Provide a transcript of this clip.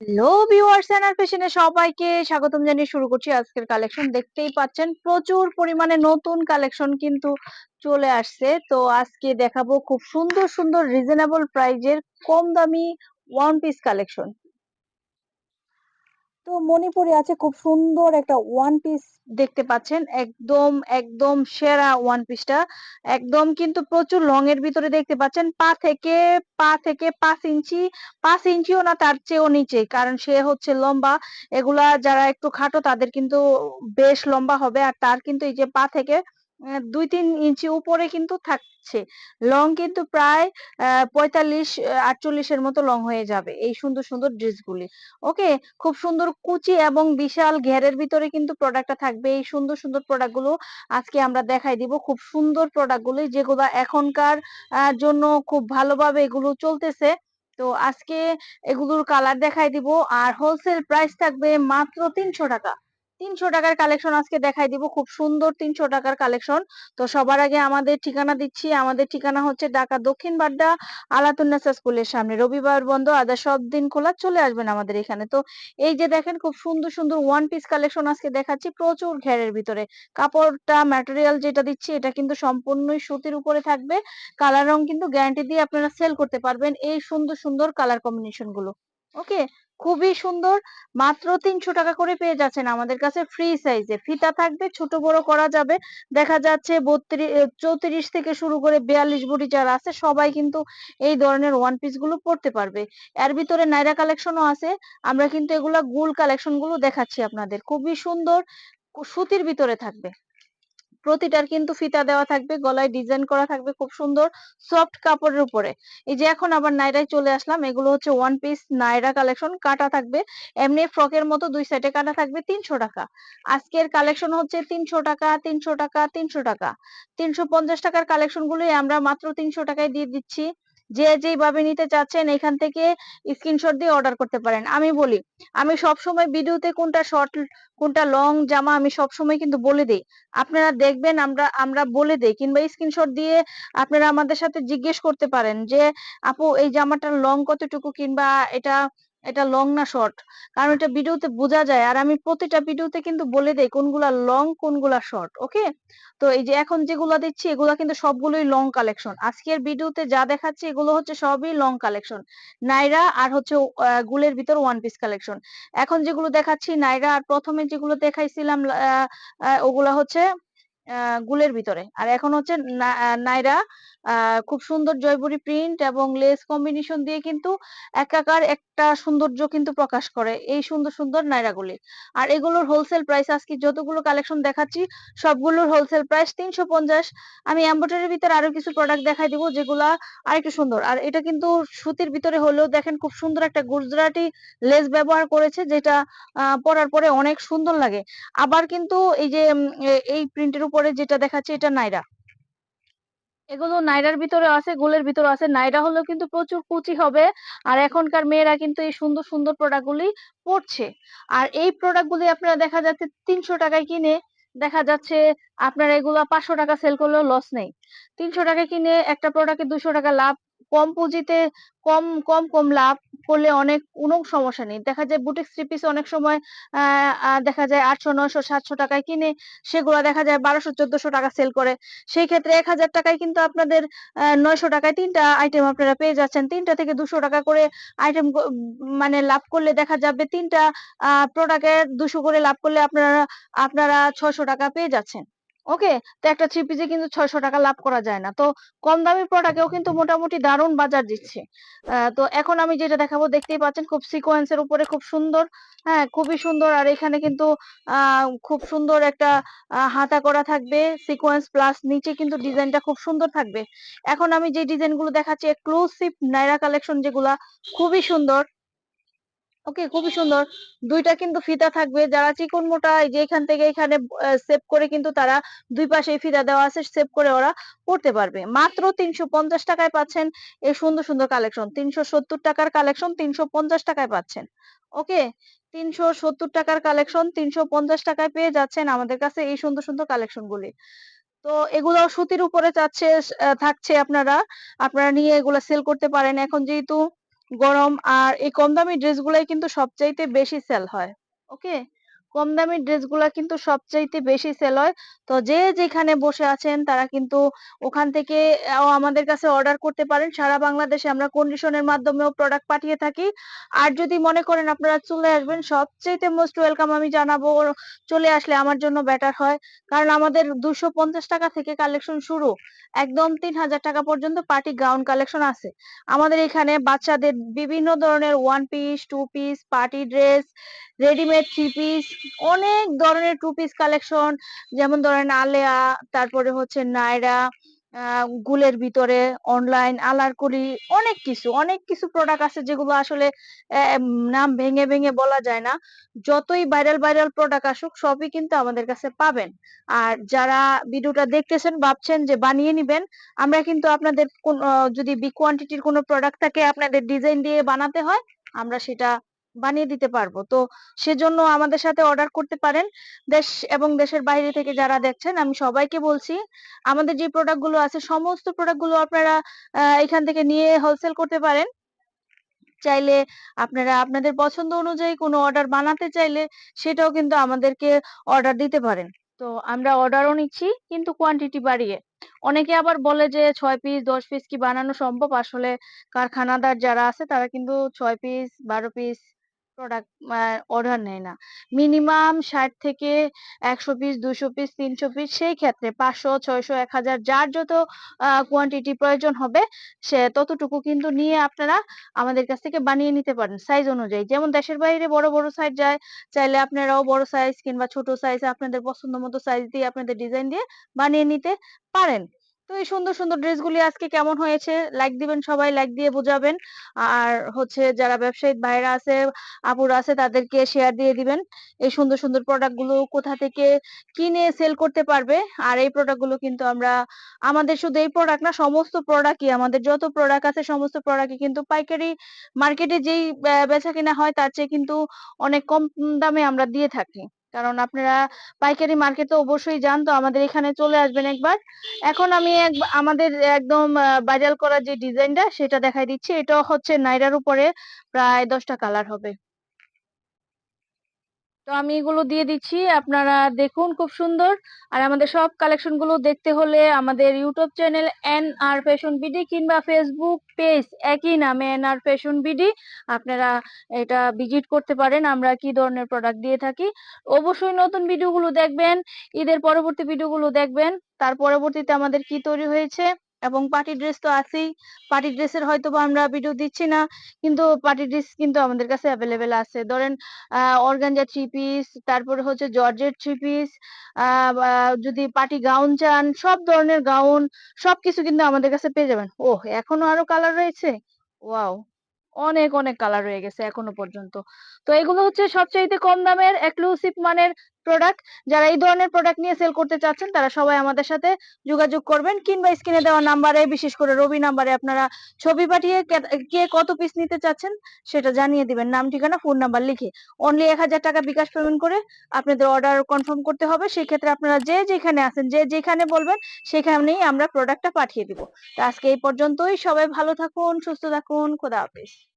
Hello viewers and ফ্যাশনে সবাইকে স্বাগতম জানিয়ে শুরু করছি আজকের কালেকশন দেখতেই পাচ্ছেন, প্রচুর পরিমাণে নতুন কালেকশন কিন্তু চলে আসছে। তো আজকে দেখাবো খুব সুন্দর সুন্দর রিজনেবল প্রাইজের কম দামি ওয়ান পিস কালেকশন তো মণিপুরে আছে খুব সুন্দর একটা ওয়ান পিস দেখতে পাচ্ছেন। একদম একদম সেরা ওয়ান পিসটা একদম কিন্তু প্রচুর লং এর ভিতরে দেখতে পাচ্ছেন। পা থেকে পা থেকে পাঁচ ইঞ্চি, পাঁচ ইঞ্চিও না, তার চেয়েও নিচে। কারণ সে হচ্ছে লম্বা। এগুলা যারা একটু খাটো, তাদের কিন্তু বেশ লম্বা হবে। আর তার কিন্তু এই যে পা থেকে দুই তিন ইঞ্চি উপরে কিন্তু থাকছে। লং কিন্তু প্রায় পঁয়তাল্লিশ আটচল্লিশের মতো লং হয়ে যাবে এই সুন্দর সুন্দর ড্রেসগুলি ওকে খুব সুন্দর কুচি এবং বিশাল ঘেরের ভিতরে কিন্তু প্রোডাক্টটা থাকবে। এই সুন্দর সুন্দর প্রোডাক্টগুলো আজকে আমরা দেখাই দিব। খুব সুন্দর প্রোডাক্টগুলো যেগুলো এখনকার জন্য খুব ভালোভাবে এগুলো চলতেছে। তো আজকে এগুলোর কালার দেখাই দিব। আর হোলসেল প্রাইস থাকবে মাত্র তিনশো টাকা। তিনশো টাকার কালেকশন আজকে দেখাই দিব। খুব সুন্দর তিনশো টাকার কালেকশন তো সবার আগে আমাদের ঠিকানা দিচ্ছি। আমাদের ঠিকানা হচ্ছে ঢাকা দক্ষিণ বাড্ডা আলাতুন্নেসা স্কুলের সামনে। রবিবার বন্ধ আদা সব দিন খোলা চলে আসবেন আমাদের এখানে। তো এই যে দেখেন, খুব সুন্দর সুন্দর ওয়ান পিস কালেকশন আজকে দেখাচ্ছি প্রচুর ঘেরের ভিতরে। কাপড়টা ম্যাটেরিয়াল যেটা দিচ্ছি, এটা কিন্তু সম্পূর্ণই সুতির উপরে থাকবে। কালার রং কিন্তু গ্যারান্টি দিয়ে আপনারা সেল করতে পারবেন এই সুন্দর সুন্দর কালার কম্বিনেশনগুলো। ওকে খুবই সুন্দর। মাত্র তিনশো টাকা করে পেয়ে যাচ্ছেন আমাদের কাছে ফ্রি সাইজে ফিতা থাকবে, ছোট বড় করা যাবে। দেখা যাচ্ছে বত্রিশ চৌত্রিশ থেকে শুরু করে বিয়াল্লিশ বুড়ি যারা আছে, সবাই কিন্তু এই ধরনের ওয়ান পিসগুলো পড়তে পারবে। এর ভিতরে নাইরা কালেকশনও আছে। আমরা কিন্তু এগুলা গুল কালেকশনগুলো দেখাচ্ছি আপনাদের। খুবই সুন্দর সুতির ভিতরে থাকবে। প্রতিটার কিন্তু ফিতা দেওয়া থাকবে, গলায় ডিজাইন করা থাকবে খুব সুন্দর সফট কাপড়ের উপরে। এই যে এখন আবার নাইরায় চলে আসলাম, এগুলো হচ্ছে ওয়ান পিস নাইরা কালেকশন কাটা থাকবে। এমনি ফ্রকের মতো দুই সাইডে কাটা থাকবে তিনশো টাকা। আজকের কালেকশন হচ্ছে তিনশো টাকা তিনশো টাকা তিনশো টাকা। তিনশো পঞ্চাশ টাকার কালেকশন গুলোই আমরা মাত্র তিনশো টাকায় দিয়ে দিচ্ছি। যে যেভাবে নিতে চাচ্ছেন এখান থেকে স্ক্রিনশট দিয়ে অর্ডার করতে পারেন। আমি বলি, আমি সব সময় ভিডিওতে কোনটা শর্ট কোনটা লং জামা আমি সব সময় কিন্তু বলে দিই। আপনারা দেখবেন আমরা আমরা বলে দিই কিংবা স্ক্রিনশট দিয়ে আপনারা আমাদের সাথে জিজ্ঞেস করতে পারেন যে, আপু, এই জামাটার লং কতটুকু কিংবা এটা এটা লং না শর্ট কারণ এটা ভিডিওতে বোঝা যায়। আর আমি প্রতিটা ভিডিওতে কিন্তু বলে দেই কোনগুলা লং কোনগুলা শর্ট ওকে তো এই যে এখন যেগুলা দিচ্ছি এগুলা কিন্তু সবগুলোই লং কালেকশন আজকের ভিডিওতে যা দেখাচ্ছি, এগুলো হচ্ছে সবই লং কালেকশন নাইরা আর হচ্ছে গুলের ভিতর ওয়ান পিস কালেকশন এখন যেগুলো দেখাচ্ছি, নাইরা আর প্রথমে যেগুলো দেখাইছিলাম ওগুলা হচ্ছে গুলের ভিতরে। আর এখন হচ্ছে নাইরা খুব সুন্দর জয়পুরি প্রিন্ট এবং লেস কম্বিনেশন দিয়ে কিন্তু একাকার একটা সৌন্দর্য কিন্তু প্রকাশ করে এই সুন্দর সুন্দর নাইরাগুলি আর এগুলোর হোলসেল প্রাইস আজকে যতগুলো কালেকশন দেখাচ্ছি, সবগুলোর হোলসেল প্রাইস তিনশো পঞ্চাশ। আমি এম্ব্রয়ডারির ভিতরে আরও কিছু প্রোডাক্ট দেখাই দিব যেগুলা আরেকটু সুন্দর। আর এটা কিন্তু সুতির ভিতরে হলেও দেখেন খুব সুন্দর একটা গুজরাটি লেস ব্যবহার করেছে, যেটা পরার পরে অনেক সুন্দর লাগে। আবার কিন্তু এই যে এই প্রিন্টের উপরে যেটা দেখাচ্ছে এটা নাইরা এগুলো নাইরার ভিতরে আছে, গোলের ভিতরে আছে। নাইরা হলেও কিন্তু প্রচুর কুচি হবে। আর এখনকার মেয়েরা কিন্তু এই সুন্দর সুন্দর প্রোডাক্ট গুলি পরছে আর এই প্রোডাক্ট গুলি আপনারা দেখা যাচ্ছে তিনশো টাকায় কিনে, দেখা যাচ্ছে আপনারা এগুলা পাঁচশো টাকা সেল করলেও লস নেই। তিনশো টাকা কিনে একটা প্রোডাক্টে দুশো টাকা লাভ কম পুঁজিতে কম কম কম লাভ করলে অনেক কোনো সমস্যা নেই। দেখা যায় বুটিক থ্রি পিস অনেক সময় দেখা যায় আটশো, নয়শো, সাতশো টাকায় কিনে সেগুলো দেখা যায় বারোশো, চোদ্দশো টাকা সেল করে। সেই ক্ষেত্রে এক হাজার টাকায় কিন্তু আপনাদের নয়শো টাকায় তিনটা আইটেম আপনারা পেয়ে যাচ্ছেন। তিনটা থেকে দুশো টাকা করে আইটেম মানে লাভ করলে দেখা যাবে তিনটা প্রোডাক্টের দুশো করে লাভ করলে আপনারা আপনারা ছয়শো টাকা পেয়ে যাচ্ছেন। ওকে তো একটা থ্রি পিসে কিন্তু ছয়শো টাকা লাভ করা যায় না। তো কম দামি প্রোডাক্টেও কিন্তু মোটামুটি দারুণ বাজার দিচ্ছে। তো এখন আমি যেটা দেখাবো, দেখতেই পাচ্ছেন খুব সিকোয়েন্সের উপরে খুব সুন্দর হ্যাঁ খুবই সুন্দর। আর এখানে কিন্তু খুব সুন্দর একটা হাতা করা থাকবে। সিকোয়েন্স প্লাস নিচে কিন্তু ডিজাইনটা খুব সুন্দর থাকবে। এখন আমি যে ডিজাইনগুলো দেখাচ্ছি এক্সক্লুসিভ নাইরা কালেকশন যেগুলা, খুবই সুন্দর। ওকে, খুবই সুন্দর। দুইটা কিন্তু ফিতা থাকবে। যারা চিকন মোটা, এই যে এখান থেকে এখানে সেভ করে কিন্তু তারা দুই পাশে ফিতা দেওয়া আছে সেভ করে ওরা পড়তে পারবে। মাত্র তিনশো পঞ্চাশ টাকায় পাচ্ছেন এই সুন্দর সুন্দর কালেকশন তিনশো সত্তর টাকার কালেকশন তিনশো পঞ্চাশ টাকায় পাচ্ছেন। ওকে, তিনশো সত্তর টাকার কালেকশন তিনশো পঞ্চাশ টাকায় পেয়ে যাচ্ছেন আমাদের কাছে এই সুন্দর সুন্দর কালেকশন গুলি। তো এগুলো সুতির উপরে চাচ্ছে থাকছে আপনারা। আপনারা নিয়ে এগুলা সেল করতে পারেন। এখন যেহেতু গরম আর এই কম দামি ড্রেসগুলাই কিন্তু সবচাইতে বেশি সেল হয় ওকে কম দামি ড্রেসগুলা কিন্তু সবচাইতে বেশি সেল হয়। তো যে যেখানে বসে আছেন, তারা কিন্তু ওখান থেকে আমাদের কাছে অর্ডার করতে পারেন। সারা বাংলাদেশে আমরা কন্ডিশনের মাধ্যমেও প্রোডাক্ট পাঠিয়ে থাকি। আর যদি মনে করেন আপনারা চলে আসবেন, সবচাইতে মোস্ট ওয়েলকাম আমি জানাব চলে আসলে আমার জন্য বেটার হয়। কারণ আমাদের দুশো পঞ্চাশ টাকা থেকে কালেকশন শুরু। একদম তিন হাজার টাকা পর্যন্ত পার্টি গাউন কালেকশন আছে। আমাদের এখানে বাচ্চাদের বিভিন্ন ধরনের one piece two piece party dress readymade three piece অনেক ধরনের টু পিস কালেকশন যেমন ধরেন আলেয়া, তারপরে হচ্ছে নায়রা গুলের ভিতরে অনলাইন আলারকুলি, অনেক কিছু অনেক কিছু প্রোডাক্ট আছে যেগুলো আসলে নাম ভেঙে ভেঙে বলা যায় না। যতই ভাইরাল ভাইরাল প্রোডাক্ট আসুক, সবই কিন্তু আমাদের কাছে পাবেন। আর যারা ভিডিওটা দেখতেছেন, ভাবছেন যে বানিয়ে নিবেন, আমরা কিন্তু আপনাদের যদি বিগ কোয়ান্টিটির কোনো প্রোডাক্ট থাকে, আপনাদের ডিজাইন দিয়ে বানাতে হয়, আমরা সেটা বানিয়ে দিতে পারব। তো সেজন্য আমাদের সাথে অর্ডার করতে পারেন। দেশ এবং দেশের বাইরে থেকে যারা দেখছেন, আমি সবাইকে বলছি, আমাদের যে প্রোডাক্টগুলো আছে, সমস্ত প্রোডাক্টগুলো আপনারা এখান থেকে নিয়ে হোলসেল করতে পারেন। চাইলে আপনারা আপনাদের পছন্দ অনুযায়ী কোনো অর্ডার বানাতে চাইলে সেটাও কিন্তু আমাদেরকে অর্ডার দিতে পারেন। তো আমরা অর্ডারও নিচ্ছি, কিন্তু কোয়ান্টিটি বাড়িয়ে। অনেকে আবার বলে যে ছয় পিস দশ পিস কি বানানো সম্ভব? আসলে কারখানাদার যারা আছে, তারা কিন্তু ছয় পিস বারো পিস প্রোডাক্ট অর্ডার নেয় না। মিনিমাম ষাট থেকে একশো পিস দুশো পিস তিনশো পিস সেই ক্ষেত্রে পাঁচশো, ছয়শো, এক হাজার যার যত কোয়ান্টিটি প্রয়োজন হবে, সে ততটুকু কিন্তু নিয়ে আপনারা আমাদের কাছ থেকে বানিয়ে নিতে পারেন সাইজ অনুযায়ী। যেমন দেশের বাইরে বড় বড় সাইজ যায়, চাইলে আপনারাও বড় সাইজ কিংবা ছোট সাইজ আপনাদের পছন্দ মতো সাইজ দিয়ে আপনাদের ডিজাইন দিয়ে বানিয়ে নিতে পারেন। তো এই সুন্দর সুন্দর ড্রেসগুলি আজকে কেমন হয়েছে? লাইক দিবেন সবাই লাইক দিয়ে বোঝাবেন। আর হচ্ছে যারা ব্যবসায়ী ভাইরা আছে, আপুরা আছে, তাদেরকে শেয়ার দিয়ে দিবেন। এই সুন্দর সুন্দর প্রোডাক্টগুলো কোথা থেকে কিনে সেল করতে পারবে? আর এই প্রোডাক্টগুলো কিন্তু আমরা, আমাদের শুধু এই প্রোডাক্ট না, সমস্ত প্রোডাক্টই আমাদের যত প্রোডাক্ট আছে, সমস্ত প্রোডাক্টই কিন্তু পাইকারি মার্কেটে যেই বেচা কিনা হয়, তার চেয়ে কিন্তু অনেক কম দামে আমরা দিয়ে থাকি। কারণ আপনারা পাইকারি মার্কেট অবশ্যই যান। তো আমাদের এখানে চলে আসবেন একবার। এখন আমি আমাদের একদম ভাইরাল করা যে ডিজাইনটা সেটা দেখাই দিচ্ছি। এটা হচ্ছে নাইরার উপরে প্রায় দশটা কালার হবে। তো আমি এগুলো দিয়ে দিচ্ছি। আপনারা দেখুন, খুব সুন্দর। আর আমাদের সব কালেকশনগুলো দেখতে হলে আমাদের YouTube channel N R fashion BD কিংবা ফেসবুক পেজ একই নামে এন আর ফ্যাশন বিডি আপনারা এটা ভিজিট করতে পারেন, আমরা কি ধরনের প্রোডাক্ট দিয়ে থাকি। অবশ্যই নতুন ভিডিওগুলো দেখবেন, ঈদের পরবর্তী ভিডিওগুলো দেখবেন, তার পরবর্তীতে আমাদের কি তৈরি হয়েছে? এবং পার্টি ড্রেস তো আছেই। পার্টি ড্রেসের হয়তো বা আমরা ভিডিও দিচ্ছি না, কিন্তু পার্টি ড্রেস কিন্তু আমাদের কাছে অ্যাভেলেবেল আছে। ধরেন অর্গানজা থ্রি পিস তারপরে হচ্ছে জর্জেট থ্রি পিস যদি পার্টি গাউন চান, সব ধরনের গাউন সবকিছু কিন্তু আমাদের কাছে পেয়ে যাবেন। ওহ, এখনও আরও কালার রয়েছে? ওয়াও অনেক অনেক কালার রয়ে গেছে এখনও পর্যন্ত। তো এগুলো হচ্ছে সবচাইতে কম দামের এক্সক্লুসিভ মানের প্রোডাক্ট যারা এই ধরনের প্রোডাক্ট নিয়ে সেল করতে চাচ্ছেন, তারা সবাই আমাদের সাথে যোগাযোগ করবেন। কিংবা স্ক্রিনে দেওয়া নাম্বারে বিশেষ করে রবি নাম্বারে আপনারা ছবি পাঠিয়ে কে- কত পিস নিতে চাচ্ছেন, সেটা জানিয়ে দিবেন। নাম, ঠিকানা ফোন নাম্বার লিখে। অনলি এক হাজার টাকা বিকাশ পেমেন্ট করে আপনাদের অর্ডার কনফার্ম করতে হবে। সেই ক্ষেত্রে আপনারা যে যেখানে আছেন, যে যেখানে বলবেন, সেখানেই আমরা প্রোডাক্টটা পাঠিয়ে দিব। তো আজকে এই পর্যন্তই। সবাই ভালো থাকুন, সুস্থ থাকুন। খোদা হাফেজ।